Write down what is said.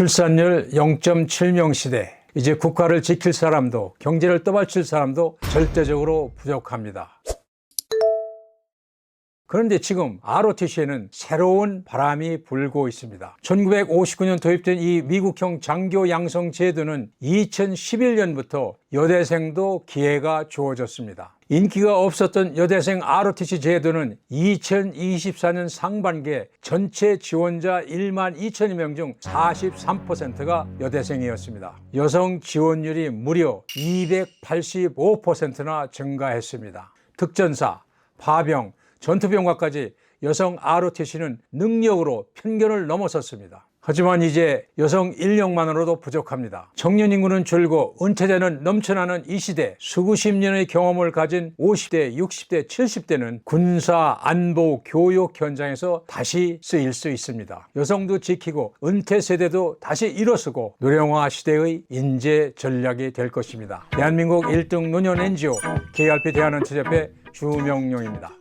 출산율 0.7명 시대. 이제 국가를 지킬 사람도 경제를 떠받칠 사람도 절대적으로 부족합니다. 그런데 지금 ROTC에는 새로운 바람이 불고 있습니다. 1959년 도입된 이 미국형 장교 양성 제도는 2011년부터 여대생도 기회가 주어졌습니다. 인기가 없었던 여대생 ROTC 제도는 2024년 상반기에 전체 지원자 1만 2천여 명 중 43%가 여대생이었습니다. 여성 지원율이 무려 285%나 증가했습니다. 특전사, 파병, 전투병과까지 여성 ROTC는 능력으로 편견을 넘어섰습니다. 하지만 이제 여성 인력만으로도 부족합니다. 청년 인구는 줄고 은퇴자는 넘쳐나는 이 시대 수구십 년의 경험을 가진 50대, 60대, 70대는 군사, 안보, 교육 현장에서 다시 쓰일 수 있습니다. 여성도 지키고 은퇴 세대도 다시 일어서고 노령화 시대의 인재 전략이 될 것입니다. 대한민국 1등 노년 NGO KRP 대한은퇴협회 주명용입니다.